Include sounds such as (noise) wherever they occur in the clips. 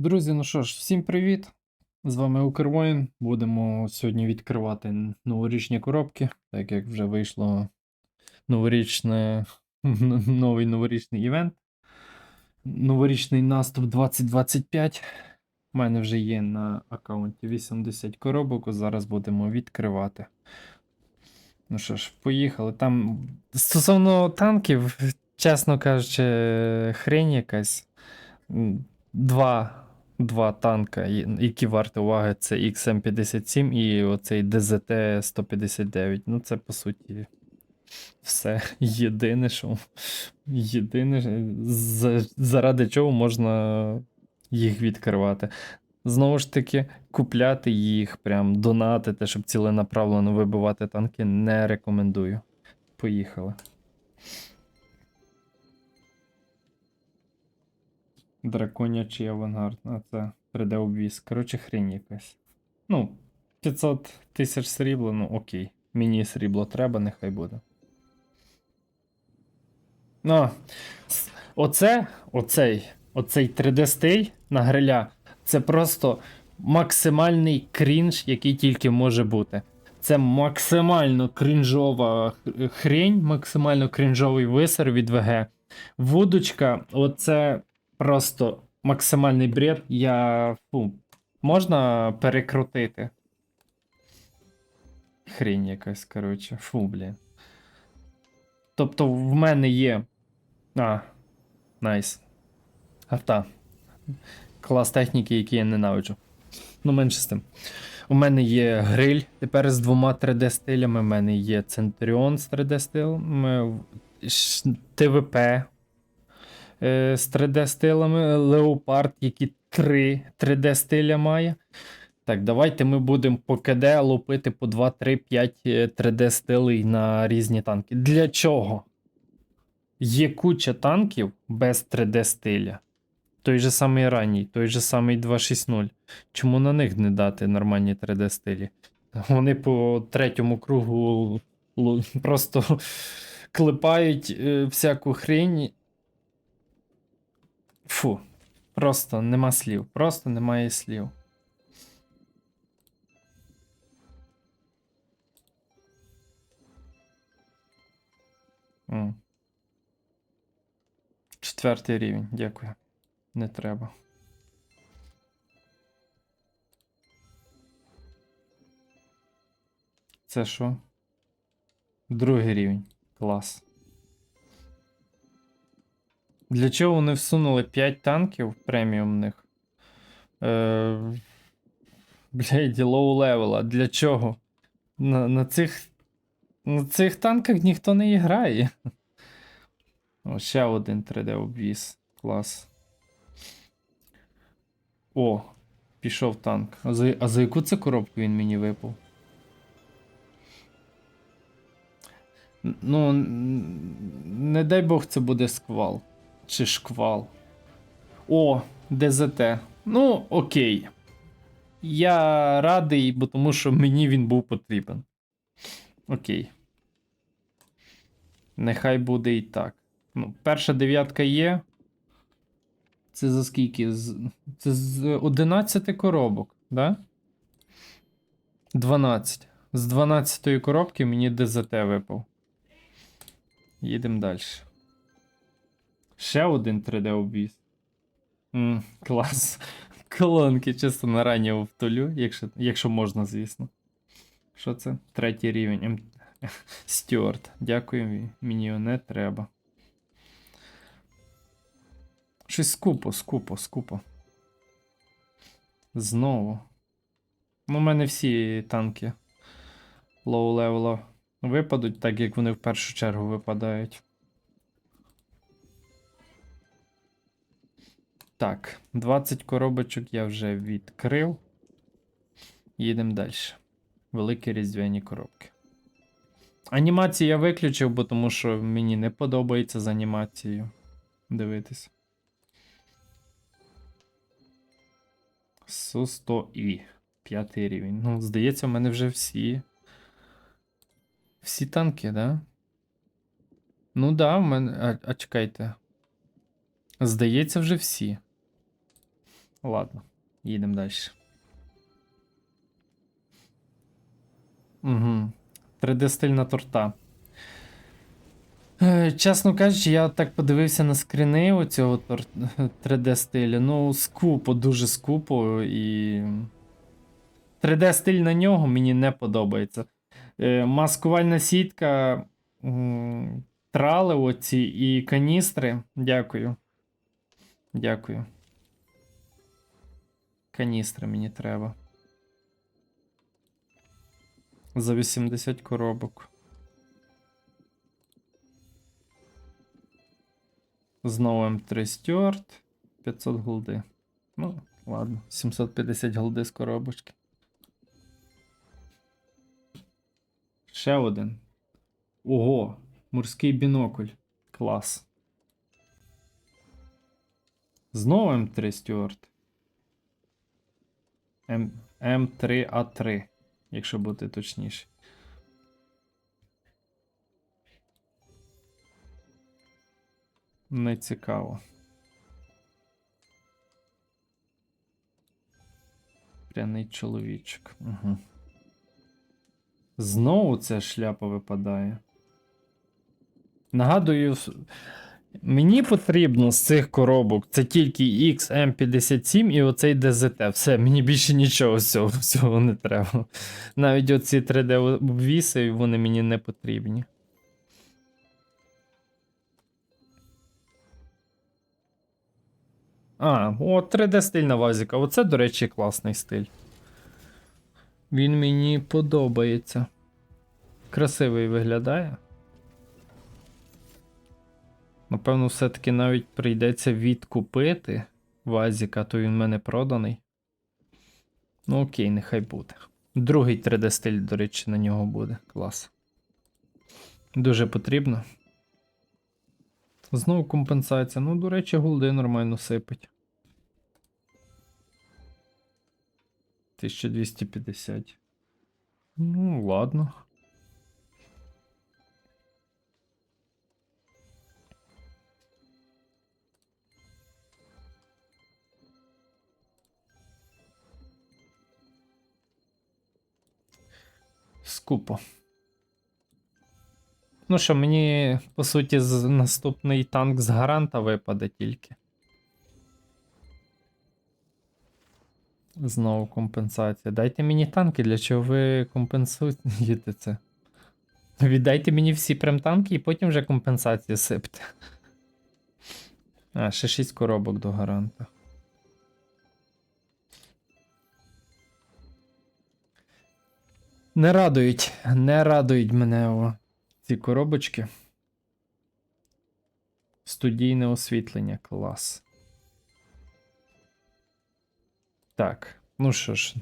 Друзі, ну що ж, всім привіт! З вами Укрвоїн. Будемо сьогодні відкривати новорічні коробки, так як вже вийшло новорічне, (laughs) новий новорічний івент. Новорічний наступ 2025. У мене вже є на аккаунті 80 коробок. Зараз будемо відкривати. Ну що ж, поїхали. Там стосовно танків, чесно кажучи, хрень якась. Два, два танка, які варті уваги, це XM57 і оцей DZT-159. Ну, це по суті все. (laughs) Єдине, що. Єдине, за- заради чого можна їх відкривати. Знову ж таки, купляти їх, прям донатити, щоб ціленаправлено вибивати танки, не рекомендую. Поїхали. Драконячий авангард, а це 3D обвіз. Коротше, хрень якась. Ну, 500 тисяч срібла, ну окей. Мені срібло треба, нехай буде. Ну, оце, оцей, оцей 3D стиль на гриля, це просто максимальний крінж, який тільки може бути. Це максимально крінжова х- хрень, максимально крінжовий висер від ВГ. Вудочка, оце просто максимальний бред. Я. Фу, можна перекрутити. Хрень якась, коротше. Фу, блін. Тобто в мене є. А, найс. Авто. Клас техніки, який я ненавиджу. Ну, менше з тим. У мене є гриль тепер з двома 3D стилями. У мене є Centurion з 3D стилями, ш- ТВП з 3D стилями, Leopard, які 3 3D стиля має. Так, давайте ми будемо по КД лупити по 2, 3, 5 е, 3D стилей на різні танки. Для чого? Є куча танків без 3D стиля. Той же самий ранній, той же самий 260. Чому на них не дати нормальні 3D стилі? Вони по третьому кругу просто (laughs) клепають е, всяку хрень. Фу, просто нема слів. Просто немає слів. Четвертий рівень, дякую. Не треба. Це що? Другий рівень. Клас. Для чого вони всунули 5 танків преміумних? Е... Блядь, лоу левела. Для чого? На, на, цих, на цих танках ніхто не грає. О, ще один 3D обвіз. Клас. О, пішов танк. А за, а за яку це коробку він мені випав? Ну, не дай Бог це буде сквал. Чи шквал. О, ДЗТ. Ну, окей. Я радий, бо тому що мені він був потрібен. Окей. Нехай буде і так. Ну, перша дев'ятка є. Це за скільки? Це з 11 коробок, да? 12. З 12 коробки мені ДЗТ випав. Їдемо далі. Ще один 3D обвіз. М, клас. Колонки чисто на раннього втулю, якщо, якщо можна, звісно. Що це? Третій рівень. (laughs) Стюарт. Дякую, мені не треба. Щось скупо, скупо, скупо. Знову. Ну, У мене всі танки лоу левела випадуть, так як вони в першу чергу випадають. Так, 20 коробочок я вже відкрив. Їдемо далі. Великі різдвяні коробки. Анімації я виключив, бо тому що мені не подобається з анімацією дивитись. су 100 і П'ятий рівень. Ну, здається, в мене вже всі. Всі танки, да? Ну да, в мене. А, а чекайте. Здається, вже всі. Ладно, їдемо далі. Угу. 3D-стильна торта. Е, Чесно кажучи, я так подивився на скріни оцього тор... 3D стилю. Ну, скупо, дуже скупо і. 3D стиль на нього мені не подобається. Е, Маскувальна сітка, трали оці і каністри. Дякую. Дякую. Каністри мені треба. За 80 коробок. Знову М3 Стюарт. 500 голди. Ну, ладно, 750 голди з коробочки. Ще один. Ого, морський бінокль. Клас. Знову М3 Стюарт. М... М3А3, якщо бути точніше. Не цікаво. Пряний чоловічок. Угу. Знову ця шляпа випадає. Нагадую, мені потрібно з цих коробок це тільки XM57 і оцей DZT. Все, мені більше нічого з цього всього не треба. Навіть оці 3D обвіси, вони мені не потрібні. А, о, 3D стиль на вазіка. Оце, до речі, класний стиль. Він мені подобається. Красивий виглядає. Напевно, все-таки навіть прийдеться відкупити вазіка, то він в мене проданий. Ну окей, нехай буде. Другий 3D стиль, до речі, на нього буде. Клас. Дуже потрібно. Знову компенсація. Ну, до речі, голди нормально сипить. 1250. Ну, ладно. Скупо. Ну що, мені, по суті, з наступний танк з гаранта випаде тільки. Знову компенсація. Дайте мені танки, для чого ви компенсуєте це? Віддайте мені всі прям танки і потім вже компенсації сипте. А, ще 6 коробок до гаранта. Не радують, не радують мене о, ці коробочки. Студійне освітлення, клас. Так, ну що ж,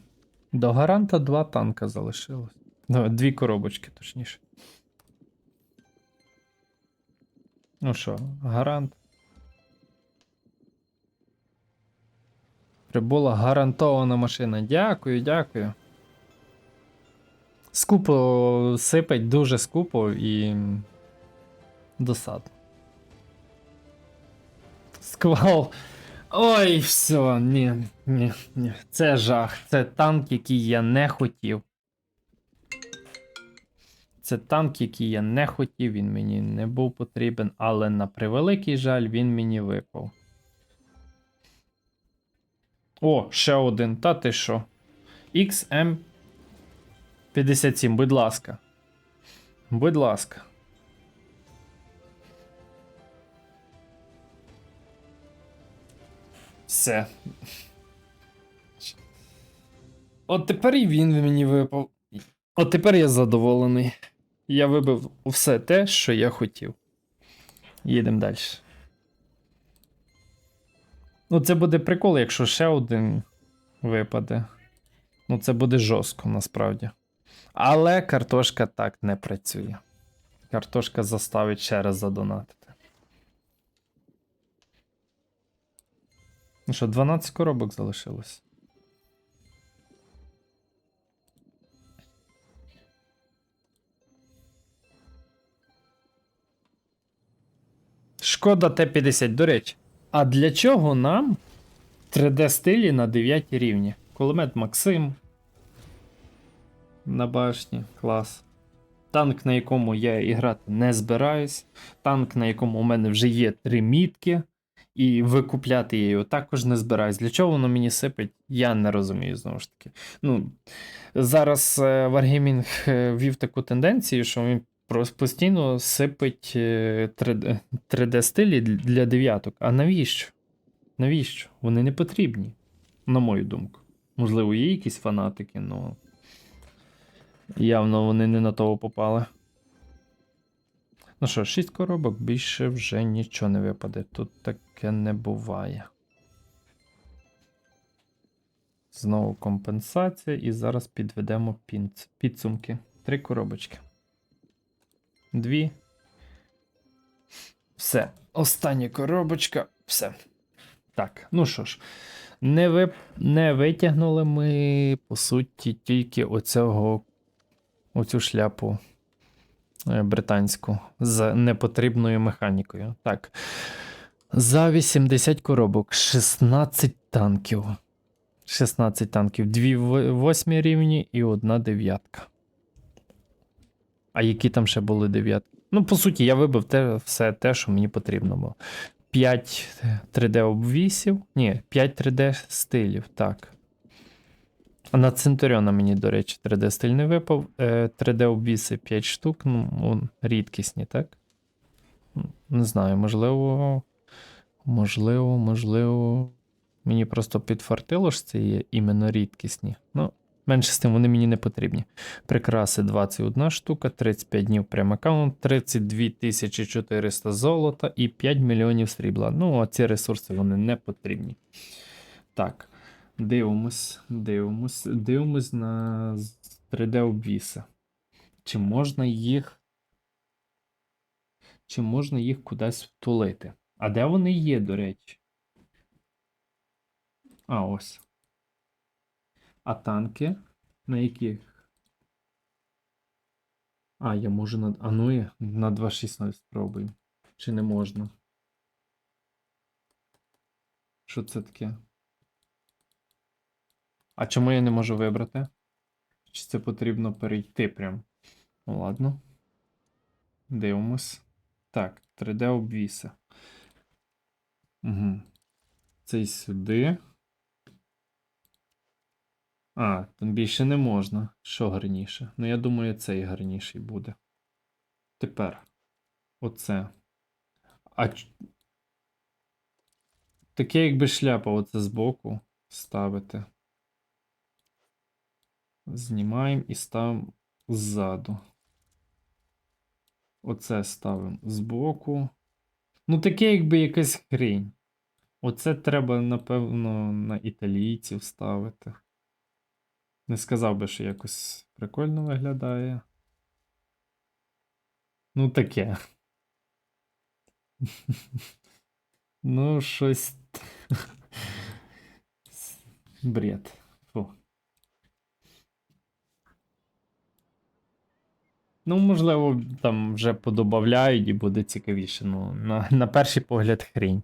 до гаранта два танка залишилось. Ну, дві коробочки, точніше. Ну що, гарант. Прибула гарантована машина. Дякую, дякую. Скупо сипать, дуже скупо і. Досадно. Сквал. Ой, все, ні, ні, ні. Це жах. Це танк, який я не хотів. Це танк, який я не хотів, він мені не був потрібен, але на превеликий жаль, він мені випав. О, ще один. Та ти що? XM 57, будь ласка. Будь ласка. Все. От тепер і він мені випав. От тепер я задоволений. Я вибив все те, що я хотів. Їдемо далі. Ну, це буде прикол, якщо ще один випаде. Ну, це буде жорстко насправді. Але картошка так не працює. Картошка заставить ще раз задонатити. Ну що, 12 коробок залишилось. Шкода Т-50, до речі. А для чого нам 3D стилі на 9 рівні. Кулемет Максим. На башні. Клас. Танк, на якому я грати не збираюсь. Танк, на якому у мене вже є три мітки. І викупляти я його також не збираюсь. Для чого воно мені сипить, я не розумію знову ж таки. Ну, зараз е, Wargaming е, ввів таку тенденцію, що він постійно сипить е, 3D, 3D стилі для- для дев'яток. А навіщо? Навіщо? Вони не потрібні, на мою думку. Можливо, є якісь фанатики, але явно вони не на того попали. Ну що, 6 коробок, більше вже нічого не випаде. Тут таке не буває. Знову компенсація, і зараз підведемо підсумки. Три коробочки. Дві. Все. Остання коробочка. Все. Так, ну що ж, не, ви... не витягнули ми, по суті, тільки оцього, оцю шляпу е, британську з непотрібною механікою. Так. За 80 коробок, 16 танків. 16 танків, дві восьмі рівні і одна дев'ятка. А які там ще були дев'ятки? Ну, по суті, я вибив те, все те, що мені потрібно було. 5 3D обвісів. Ні, 5 3D стилів, так. На Центуріона мені, до речі, 3D стиль не випав. Е, 3D обвіси 5 штук, ну, рідкісні, так? Не знаю, можливо. Можливо, можливо. Мені просто підфартило, що це є іменно рідкісні. Ну, менше з тим, вони мені не потрібні. Прикраси 21 штука, 35 днів прям аккаунт, 32 400 золота і 5 мільйонів срібла. Ну, а ці ресурси вони не потрібні. Так, дивимось, дивимось, дивимось на 3D обвіси. Чи можна їх. Чи можна їх кудись втулити? А де вони є, до речі? А, ось. А танки? На яких? А, я можу на. А ну я на 2.16 спробую. Чи не можна? Що це таке? А чому я не можу вибрати? Чи це потрібно перейти прям? Ну ладно. Дивимось. Так, 3D обвіси. Угу. Цей сюди. А, там більше не можна. Що гарніше? Ну, я думаю, цей гарніший буде. Тепер. Оце. А. Таке, якби шляпа оце збоку ставити. Знімаємо і ставимо ззаду. Оце ставимо збоку. Ну, таке, якби якась хрінь. Оце треба, напевно, на італійців ставити. Не сказав би, що якось прикольно виглядає. Ну, таке. (laughs) Ну, щось. (laughs) Бред. Фу. Ну, можливо, там вже подобавляють і буде цікавіше. Ну, на, на перший погляд хрінь.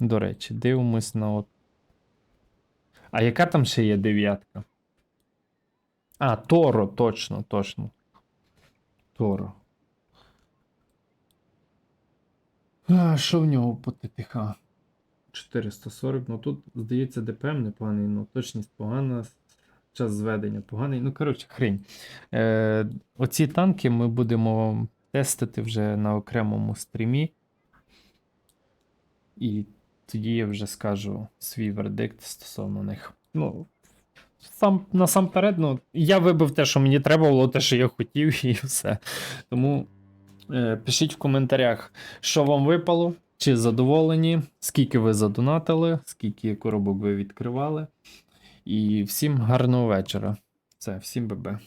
До речі, дивимось на от. А яка там ще є дев'ятка? А, Торо, точно, точно. Торо. А, що в нього по ТТХ? 440. Ну тут, здається, ДПМ непоганий, ну точність погана, час зведення поганий. Ну, коротше, хрень. Е, оці танки ми будемо тестити вже на окремому стрімі. І тоді я вже скажу свій вердикт стосовно них. Ну, сам, насамперед, ну, я вибив те, що мені треба було, те, що я хотів, (laughs) і все. Тому е, пишіть в коментарях, що вам випало, чи задоволені, скільки ви задонатили, скільки коробок ви відкривали. І всім гарного вечора. Це, всім бебе.